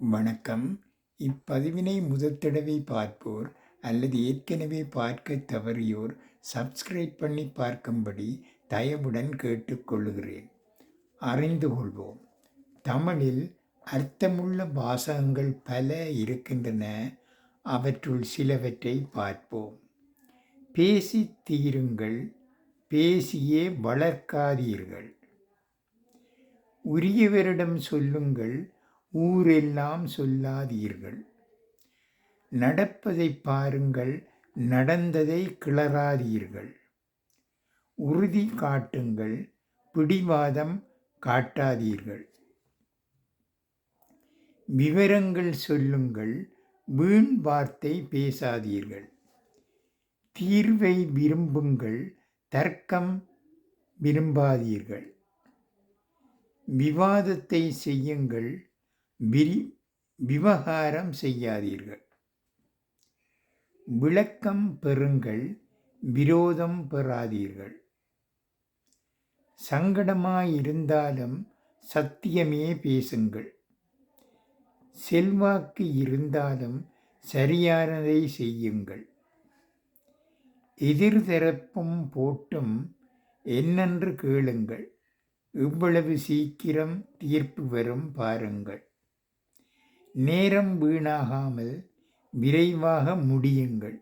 வணக்கம். இப்பதிவினை முதற்தடவை பார்ப்போர் அல்லது ஏற்கனவே பார்க்க தவறியோர் சப்ஸ்கிரைப் பண்ணி பார்க்கும்படி தயவுடன் கேட்டுக்கொள்கிறேன் அறிந்து கொள்வோம். தமிழில் அர்த்தமுள்ள வாசகங்கள் பல இருக்கின்றன. அவற்றுள் சிலவற்றை பார்ப்போம். பேசி தீருங்கள். பேசியே வளர்க்காதீர்கள். உரியவரிடம் சொல்லுங்கள். ஊரெல்லாம் சொல்லாதீர்கள். நடப்பதை பாருங்கள் நடந்ததை கிளறாதீர்கள். உறுதி காட்டுங்கள் பிடிவாதம் காட்டாதீர்கள். விவரங்கள் சொல்லுங்கள் வீண் வார்த்தை பேசாதீர்கள். தீர்வை விரும்புங்கள் தர்க்கம் விரும்பாதீர்கள். விவாதத்தை செய்யுங்கள் விரி விவகாரம் செய்யாதீர்கள். விளக்கம் பெறுங்கள் விரோதம் பெறாதீர்கள். சங்கடமாயிருந்தாலும் சத்தியமே பேசுங்கள். செல்வாக்கு இருந்தாலும் சரியானதை செய்யுங்கள். எதிர்தரப்பும் போட்டும் என்னென்று கேளுங்கள். இவ்வளவு சீக்கிரம் தீர்ப்பு வரும் பாருங்கள். நேரம் வீணாகாமல் விரைவாக முடியுங்கள்.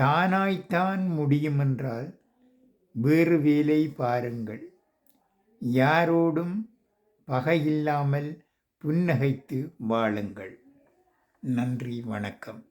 தானாய்த்தான் முடியுமென்றால் வேறு வேலை பாருங்கள். யாரோடும் பகையில்லாமல் புன்னகைத்து வாழுங்கள். நன்றி வணக்கம்.